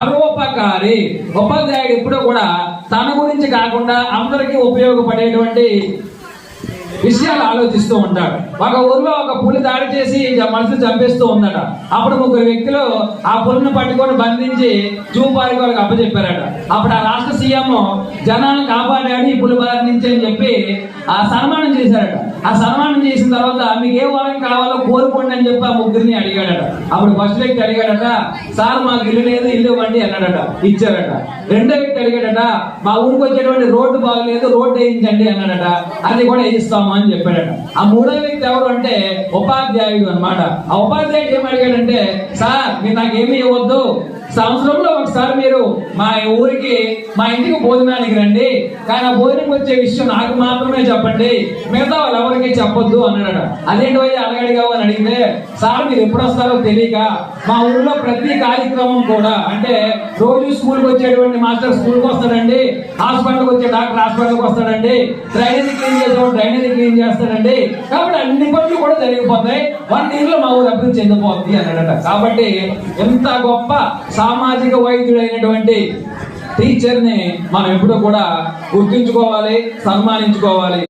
పరోపకారి ఉపాధ్యాయుడు ఎప్పుడూ కూడా తన గురించి కాకుండా అందరికీ ఉపయోగపడేటువంటి విషయాలు ఆలోచిస్తూ ఉంటాడు. ఒక ఊర్లో ఒక పులి దాడి చేసి జ- మనుషులు చంపేస్తూ ఉందట. అప్పుడు ముగ్గురు వ్యక్తులు ఆ పులిని పట్టుకొని బంధించి జూ పార్క్ వాళ్ళకి అప్పచెప్పారట. అప్పుడు ఆ రాష్ట్ర సీఎం జనాలను కాపాడాడు ఈ పులి బారి నుంచి అని చెప్పి ఆ సన్మానం చేశారట. ఆ సన్మానం చేసిన తర్వాత మీకు ఏ వరం కావాలో కోరుకోండి అని చెప్పి ఆ ముగ్గురిని అడిగాడట. అప్పుడు ఫస్ట్ వ్యక్తి అడిగాడట సార్ మాకు ఇల్లు లేదు ఇల్లు ఇవ్వండి అన్నాడట ఇచ్చారట. రెండో వ్యక్తి అడిగాడట మా ఊరికి వచ్చేటువంటి రోడ్డు బాగలేదు రోడ్డు వేయించండి అన్నాడట అది కూడా వేయిస్తాము అని చెప్పాడట. ఆ మూడో వ్యక్తి ఎవరు అంటే ఉపాధ్యాయుడు అన్నమాట. ఆ ఉపాధ్యాయుడు ఏం అడిగాడంటే సార్ మీరు నాకేమీ ఇవ్వద్దు సంవత్సరంలో ఒకసారి మీరు మా ఊరికి మా ఇంటికి భోజనానికి రండి. కానీ ఆ భోజనం వచ్చే విషయం నాకు మాత్రమే చెప్పండి. మిగతా వాళ్ళు ఎవరికి చెప్పొద్దు అన్నాడు అదేంటి పోయి అడగడిగావు అని అడిగితే సార్ మీరు ఎప్పుడు వస్తారో తెలియక మా ఊళ్ళో ప్రతి కార్యక్రమం కూడా అంటే రోజు స్కూల్కి వచ్చేటువంటి మాస్టర్ స్కూల్కి వస్తాడండి. హాస్పిటల్కి వచ్చే డాక్టర్ హాస్పిటల్కి వస్తాడండి. డ్రైనేజ్ క్లీన్ చేసేవాడు డ్రైనేజీ క్లీన్ చేస్తాడండి. కాబట్టి అన్ని పనులు కూడా జరిగిపోతాయి. వన్ ఇయర్లో మా ఊరు అభివృద్ధి చెందిపోతుంది అన్నాడట. కాబట్టి ఎంత గొప్ప సామాజిక వైద్యుడైనటువంటి టీచర్ని మనం ఎప్పుడూ కూడా గుర్తుంచుకోవాలి సన్మానించుకోవాలి.